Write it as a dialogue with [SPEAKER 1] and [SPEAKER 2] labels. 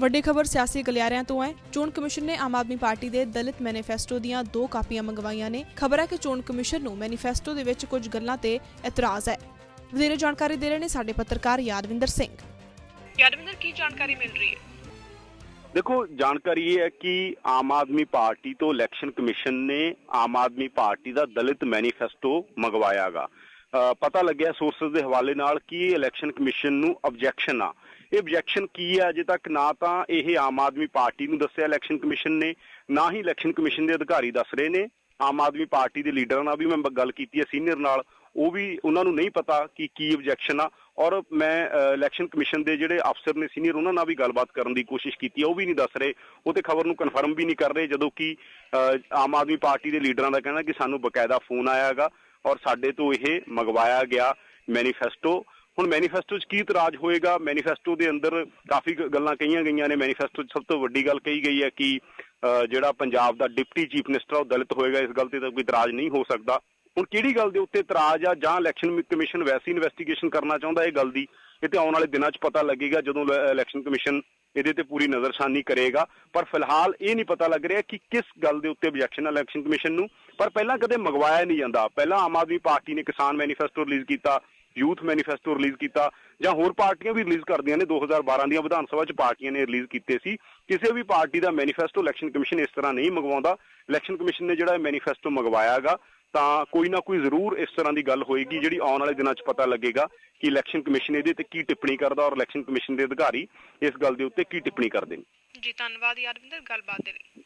[SPEAKER 1] ਵੱਡੀ ਖਬਰ ਸਿਆਸੀ ਗਲਿਆਰਿਆਂ ਤੋਂ ਹੈ। ਚੋਣ ਕਮਿਸ਼ਨ ਨੇ ਆਮ ਆਦਮੀ ਪਾਰਟੀ ਦੇ ਦਲਿਤ ਮੈਨੀਫੈਸਟੋ ਦੀਆਂ ਦੋ ਕਾਪੀਆਂ ਮੰਗਵਾਈਆਂ ਨੇ। ਖਬਰ ਹੈ ਕਿ ਚੋਣ ਕਮਿਸ਼ਨ ਨੂੰ ਮੈਨੀਫੈਸਟੋ ਦੇ ਵਿੱਚ ਕੁਝ ਗੱਲਾਂ ਤੇ ਇਤਰਾਜ਼ ਹੈ। ਵਧੇਰੇ ਜਾਣਕਾਰੀ ਦੇ ਰਹੇ ਨੇ ਸਾਡੇ ਪੱਤਰਕਾਰ ਯਾਦਵਿੰਦਰ ਸਿੰਘ। ਯਾਦਵਿੰਦਰ ਕੀ ਜਾਣਕਾਰੀ ਮਿਲ ਰਹੀ ਹੈ?
[SPEAKER 2] ਦੇਖੋ ਜਾਣਕਾਰੀ ਇਹ ਹੈ ਕਿ ਆਮ ਆਦਮੀ ਪਾਰਟੀ ਤੋਂ ਇਲੈਕਸ਼ਨ ਕਮਿਸ਼ਨ ਨੇ ਆਮ ਆਦਮੀ ਪਾਰਟੀ ਦਾ ਦਲਿਤ ਮੈਨੀਫੈਸਟੋ ਮੰਗਵਾਇਆਗਾ। ਪਤਾ ਲੱਗਿਆ ਸੋਰਸਸ ਦੇ ਹਵਾਲੇ ਨਾਲ ਕਿ ਇਲੈਕਸ਼ਨ ਕਮਿਸ਼ਨ ਨੂੰ ਆਬਜੈਕਸ਼ਨ ਆ। ਇਹ ਆਬਜੈਕਸ਼ਨ ਕੀ ਹੈ ਅਜੇ ਤੱਕ ਨਾ ਤਾਂ ਇਹ ਆਮ ਆਦਮੀ ਪਾਰਟੀ ਨੂੰ ਦੱਸਿਆ ਇਲੈਕਸ਼ਨ ਕਮਿਸ਼ਨ ਨੇ, ਨਾ ਹੀ ਇਲੈਕਸ਼ਨ ਕਮਿਸ਼ਨ ਦੇ ਅਧਿਕਾਰੀ ਦੱਸ ਰਹੇ ਨੇ। ਆਮ ਆਦਮੀ ਪਾਰਟੀ ਦੇ ਲੀਡਰਾਂ ਨਾਲ ਵੀ ਮੈਂ ਗੱਲ ਕੀਤੀ ਹੈ ਸੀਨੀਅਰ ਨਾਲ। ਉਹ ਵੀ ਉਹਨਾਂ ਨੂੰ ਨਹੀਂ ਪਤਾ ਕਿ ਕੀ ਆਬਜੈਕਸ਼ਨ ਆ। ਔਰ ਮੈਂ ਇਲੈਕਸ਼ਨ ਕਮਿਸ਼ਨ ਦੇ ਜਿਹੜੇ ਅਫਸਰ ਨੇ ਸੀਨੀਅਰ ਉਹਨਾਂ ਨਾਲ ਵੀ ਗੱਲਬਾਤ ਕਰਨ ਦੀ ਕੋਸ਼ਿਸ਼ ਕੀਤੀ ਉਹ ਵੀ ਨਹੀਂ ਦੱਸ ਰਹੇ। ਉਹ ਤੇ ਖਬਰ ਨੂੰ ਕਨਫਰਮ ਵੀ ਨਹੀਂ ਕਰ ਰਹੇ, ਜਦੋਂ ਕਿ ਆਮ ਆਦਮੀ ਪਾਰਟੀ ਦੇ ਲੀਡਰਾਂ ਦਾ ਕਹਿਣਾ ਕਿ ਸਾਨੂੰ ਬਕਾਇਦਾ ਫੋਨ ਆਇਆ ਹੈਗਾ ਔਰ ਸਾਡੇ ਤੋਂ ਇਹ ਮੰਗਵਾਇਆ ਗਿਆ ਮੈਨੀਫੈਸਟੋ ਹੁਣ ਮੈਨੀਫੈਸਟੋ 'ਚ ਕੀ ਇਤਰਾਜ਼ ਹੋਏਗਾ? ਮੈਨੀਫੈਸਟੋ ਦੇ ਅੰਦਰ ਕਾਫੀ ਗੱਲਾਂ ਕਹੀਆਂ ਗਈਆਂ ਨੇ। ਮੈਨੀਫੈਸਟੋ 'ਚ ਸਭ ਤੋਂ ਵੱਡੀ ਗੱਲ ਕਹੀ ਗਈ ਹੈ ਕਿ ਜਿਹੜਾ ਪੰਜਾਬ ਦਾ ਡਿਪਟੀ ਚੀਫ ਮਿਨਿਸਟਰ ਉਹ ਦਲਿਤ ਹੋਏਗਾ। ਇਸ ਗੱਲ ਤੇ ਤਾਂ ਕੋਈ ਇਤਰਾਜ਼ ਨਹੀਂ ਹੋ ਸਕਦਾ। ਹੁਣ ਕਿਹੜੀ ਗੱਲ ਦੇ ਉੱਤੇ ਇਤਰਾਜ਼ ਆ? ਜਾਂ ਇਲੈਕਸ਼ਨ ਕਮਿਸ਼ਨ ਵੈਸੀ ਇਨਵੈਸਟੀਗੇਸ਼ਨ ਕਰਨਾ ਚਾਹੁੰਦਾ ਇਹ ਗੱਲ ਦੀ? ਇਹ ਤੇ ਆਉਣ ਵਾਲੇ ਦਿਨਾਂ 'ਚ ਪਤਾ ਲੱਗੇਗਾ, ਜਦੋਂ ਇਲੈਕਸ਼ਨ ਕਮਿਸ਼ਨ ਇਹਦੇ ਤੇ ਪੂਰੀ ਨਜ਼ਰਸਾਨੀ ਕਰੇਗਾ। ਪਰ ਫਿਲਹਾਲ ਇਹ ਨਹੀਂ ਪਤਾ ਲੱਗ ਰਿਹਾ ਕਿ ਕਿਸ ਗੱਲ ਦੇ ਉੱਤੇ ਆਬਜੈਕਸ਼ਨ ਹੈ ਇਲੈਕਸ਼ਨ ਕਮਿਸ਼ਨ ਨੂੰ। ਪਰ ਪਹਿਲਾਂ ਕਦੇ ਮੰਗਵਾਇਆ ਨਹੀਂ ਜਾਂਦਾ। ਪਹਿਲਾਂ ਆਮ ਆਦਮੀ ਪਾਰਟੀ ਨੇ ਕਿਸਾਨ ਮੈਨੀਫੈਸਟੋ ਰਿਲੀਜ਼ ਕੀਤਾ। ਯੂਥ ਮੈਨੀਫੈਸਟੋ ਰਿਲੀਜ਼ ਕੀਤਾ ਜਾਂ ਹੋਰ ਪਾਰਟੀਆਂ ਵੀ ਰਿਲੀਜ਼ ਕਰਦੀਆਂ ਨੇ। 2012 ਦੀਆਂ ਵਿਧਾਨ ਸਭਾ 'ਚ ਪਾਰਟੀਆਂ ਨੇ ਰਿਲੀਜ਼ ਕੀਤੇ ਸੀ। ਕਿਸੇ ਵੀ ਪਾਰਟੀ ਦਾ ਮੈਨੀਫੈਸਟੋ ਇਲੈਕਸ਼ਨ ਕਮਿਸ਼ਨ ਇਸ ਤਰ੍ਹਾਂ ਨਹੀਂ ਮੰਗਵਾਉਂਦਾ। ਇਲੈਕਸ਼ਨ ਕਮਿਸ਼ਨ ਨੇ ਜਿਹੜਾ ਮੈਨੀਫੈਸਟੋ ਮੰਗਵਾਇਆਗਾ ਤਾਂ ਕੋਈ ਨਾ ਕੋਈ ਜ਼ਰੂਰ ਇਸ ਤਰ੍ਹਾਂ ਦੀ ਗੱਲ ਹੋਏਗੀ ਜਿਹੜੀ ਆਉਣ ਵਾਲੇ ਦਿਨਾਂ 'ਚ ਪਤਾ ਲੱਗੇਗਾ ਕਿ ਇਲੈਕਸ਼ਨ ਕਮਿਸ਼ਨ ਇਹਦੇ ਤੇ ਕੀ ਟਿੱਪਣੀ ਕਰਦਾ ਔਰ ਇਲੈਕਸ਼ਨ ਕਮਿਸ਼ਨ ਦੇ ਅਧਿਕਾਰੀ ਇਸ ਗੱਲ ਦੇ ਉੱਤੇ ਕੀ ਟਿੱਪਣੀ ਕਰਦੇ ਨੇ।
[SPEAKER 1] ਜੀ, ਧੰਨਵਾਦ ਯਾਦਵਿੰਦਰ ਗੱਲਬਾਤ ਦੇ ਲਈ।